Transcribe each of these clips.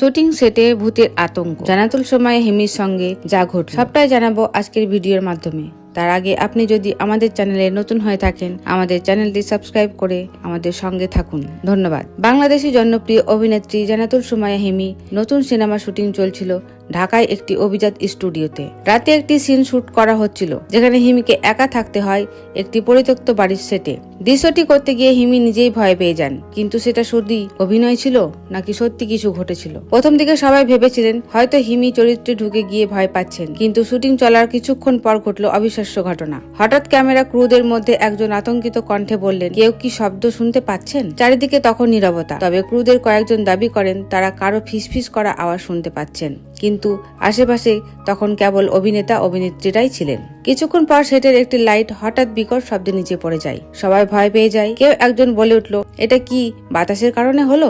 Shooting সেটে ভূতের আতঙ্ক। জানাতুল সময় হেমির সঙ্গে যা ঘট সবটাই জানাব আজকের ভিডিওর মাধ্যমে। তার আগে আপনি যদি আমাদের চ্যানেলে নতুন হয়ে থাকেন, আমাদের চ্যানেলটি সাবস্ক্রাইব করে আমাদের সঙ্গে থাকুন। ধন্যবাদ। বাংলাদেশি জনপ্রিয় অভিনেত্রী জানাতুল সুমায়া হেমি নতুন সিনেমা শুটিং চলছিল ঢাকায় একটি অভিজাত স্টুডিওতে। রাতে একটি সিন শুট করা হচ্ছিল, যেখানে হিমিকে একা থাকতে হয় একটি পরিত্যক্ত বাড়ির সেটে। দৃশ্যটি করতে গিয়ে হিমি নিজেই ভয় পেয়ে যান, কিন্তু সেটা শুধুই অভিনয় ছিল নাকি সত্যি কিছু ঘটেছিল? প্রথম দিকে সবাই ভেবেছিলেন, হয়তো হিমি চরিত্রে ঢুকে গিয়ে ভয় পাচ্ছেন, কিন্তু শুটিং চলার কিছুক্ষণ পর ঘটল অবিশ্বাস্য ঘটনা। হঠাৎ ক্যামেরা ক্রুদের মধ্যে একজন আতঙ্কিত কণ্ঠে বললেন, কেউ কি শব্দ শুনতে পাচ্ছেন? চারিদিকে তখন নীরবতা, তবে ক্রুদের কয়েকজন দাবি করেন, তারা কারও ফিসফিস করা আওয়াজ শুনতে পাচ্ছেন। কিন্তু আশেপাশে তখন কেবল অভিনেতা, অভিনেত্রীরাই ছিলেন। কিছুক্ষণ পর সেটের একটি লাইট হঠাৎ বিকট শব্দে নিচে পড়ে যায়। সবাই ভয় পেয়ে যায়। কেউ একজন বলে উঠল, এটা কি বাতাসের কারণে হলো?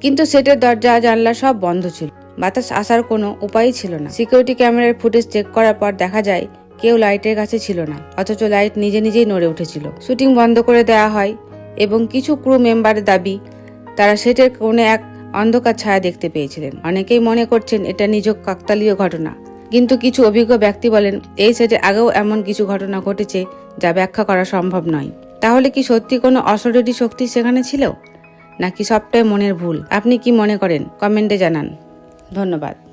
কিন্তু সেটের দরজা, জানলা সব বন্ধ ছিল। বাতাস আসার কোনো উপায়ই ছিল না। সিকিউরিটি ক্যামেরার ফুটেজ চেক করার পর দেখা যায়, কেউ লাইটের কাছে ছিল না। অথচ লাইট নিজে নিজেই নড়ে উঠেছিল। শুটিং বন্ধ করে দেওয়া হয় এবং কিছু ক্রু মেম্বারের দাবি, তারা সেটের কোণে এক অন্ধকার ছায়া দেখতে পেয়েছিলেন। অনেকেই মনে করছেন এটা নিজ কাকতালীয় ঘটনা। কিন্তু কিছু অভিজ্ঞ ব্যক্তি বলেন, এই সেটে আগেও এমন কিছু ঘটনা ঘটেছে যা ব্যাখ্যা করা সম্ভব নয়। তাহলে কি সত্যি কোনো অশরীরী শক্তি সেখানে ছিল? নাকি সবটাই মনের ভুল? আপনি কি মনে করেন? কমেন্টে জানান। ধন্যবাদ।